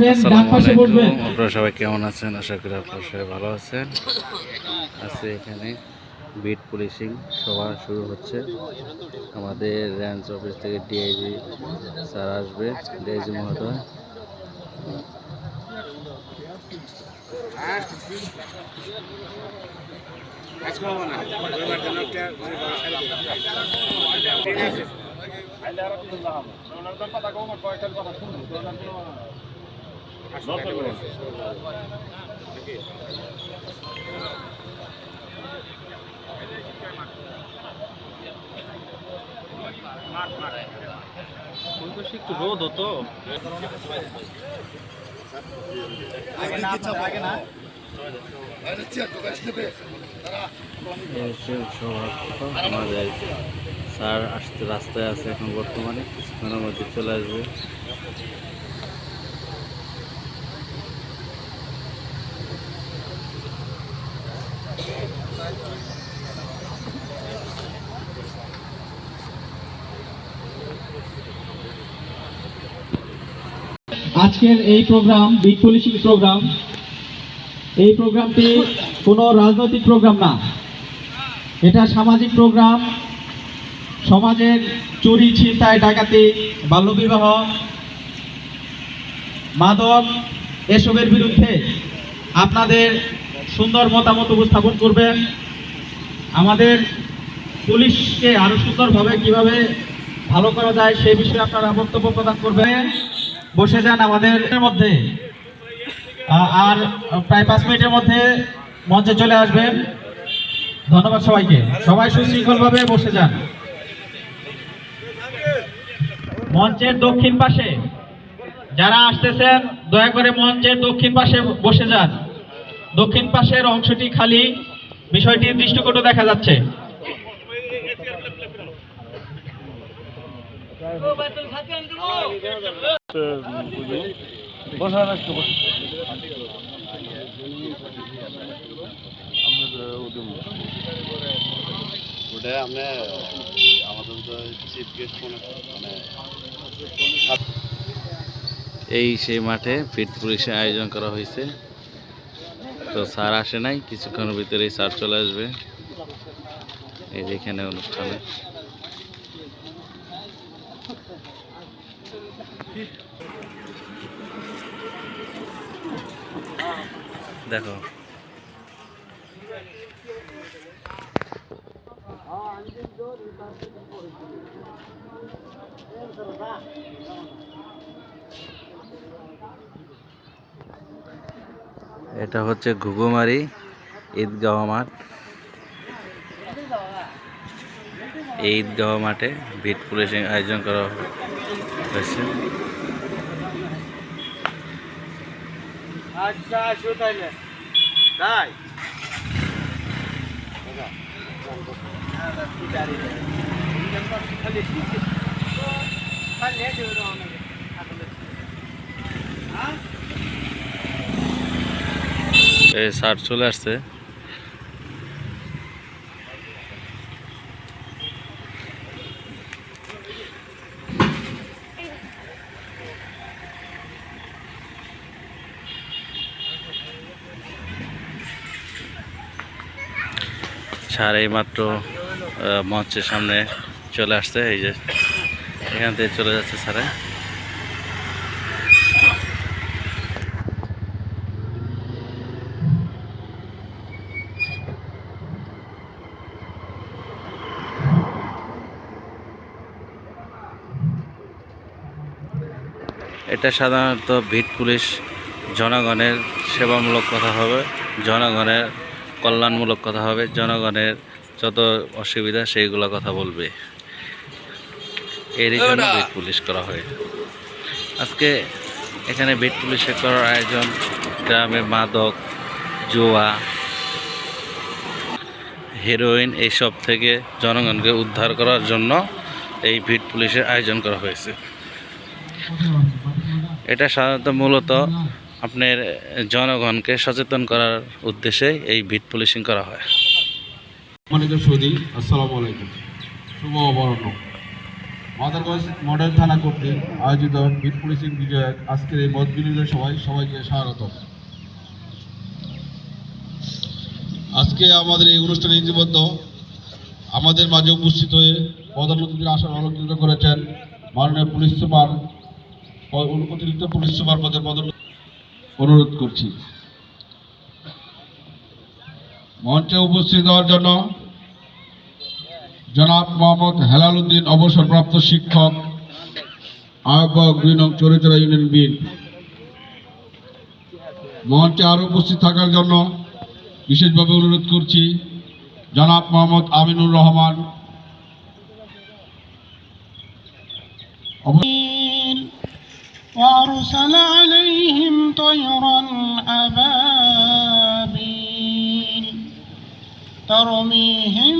আসবেন ডান পাশে বসবেন আপনারা সবাই কেমন আছেন? আশা করি আপনারা সবাই ভালো আছেন। আজকে এখানে বিট পুলিশিং সভা শুরু হচ্ছে। আমাদের রেঞ্জ অফিস থেকে ডিআইজি স্যার আসবে। ডিআইজি মহোদয়। একটু রোদ হতো আমাদের স্যার আসতে রাস্তায় আছে এখন বর্তমানে কিছুক্ষণের মধ্যে চলে আসবে আজকের এই প্রোগ্রাম বিট পুলিশিং প্রোগ্রাম এই প্রোগ্রামটি কোনো রাজনৈতিক প্রোগ্রাম না। এটা সামাজিক প্রোগ্রাম সমাজের চুরি, ছিনতাই, ডাকাতি, বাল্যবিবাহ, মাদক, এসবের বিরুদ্ধে আপনাদের সুন্দর মতামত উপস্থাপন করবেন। আমাদের পুলিশকে আরও সুন্দরভাবে কীভাবে ভালো করা যায় সে বিষয়ে আপনারা বক্তব্য প্রদান করবেন। বসে যান আমাদের মধ্যে। আর প্রায় পাঁচ মিনিটের মধ্যে মঞ্চে চলে আসবেন। ধন্যবাদ সবাইকে। সবাই সুশৃঙ্খলভাবে বসে যান। মঞ্চের দক্ষিণ পাশে যারা আসতেছেন, দয়া করে মঞ্চের দক্ষিণ পাশে বসে যান। দক্ষিণ পাশের অংশটি খালি, বিষয়টি দৃষ্টিকটু দেখা যাচ্ছে। মানে এই সেই মাঠে ফিট পুলিশের আয়োজন করা হয়েছে। তো স্যার আসে নাই, কিছুক্ষণের ভিতরেই স্যার চলে আসবে। এই যেখানে অনুষ্ঠানে। দেখো। এটা হচ্ছে ঘুঘুমারি ঈদগাহ মাঠ। এই ঈদগাহ মাঠে ভিট পুলিশিং আয়োজন করা হয়েছে আচ্ছা আসো তাইলে তাই এই স্যার চলে আসছে স্যার এইমাত্র মঞ্চের সামনে চলে আসছে, এই যে এখান থেকে চলে যাচ্ছে স্যারে এটা সাধারণত ভিট পুলিশ জনগণের সেবামূলক কথা হবে, জনগণের কল্যাণমূলক কথা হবে জনগণের যত অসুবিধা সেইগুলো কথা বলবে। এরই জন্য ভিট পুলিশ করা হয়। আজকে এখানে ভিট পুলিশে করার আয়োজন গ্রামে মাদক জুয়া হেরোইন এইসব থেকে জনগণকে উদ্ধার করার জন্য এই ভিট পুলিশের আয়োজন করা হয়েছে। এটা সাধারণত মূলত আপনার জনগণকে সচেতন করার উদ্দেশ্যে এই ভিট পুলিশিং করা হয়। সম্মানিত শুভ মডেল থানা কর্তৃক আয়োজিত বিট পুলিশিং বিজয়ক আজকের এই মত বিনিময় সভায় সবাইকে স্বাগত। আজকে আমাদের এই অনুষ্ঠানে ইতিমধ্য আমাদের মাঝে উপস্থিত হয়ে প্রধান অতিথির আসন অলঙ্কৃত করেছেন মাননীয় পুলিশ সুপার, অতিরিক্ত পুলিশ সুপার পদের পদোন্নতি অনুরোধ করছি। মঞ্চে উপস্থিত হওয়ার জন্য জনাব মোহাম্মদ হেলাল উদ্দিন অবসরপ্রাপ্ত শিক্ষক, আহ্বায়ক দুই নং চরিচরা ইউনিয়ন বিল। মঞ্চে আরও উপস্থিত থাকার জন্য বিশেষভাবে অনুরোধ করছি জনাব মোহাম্মদ আমিনুর রহমান। وأرسل عليهم طيرا أبابيل ترميهم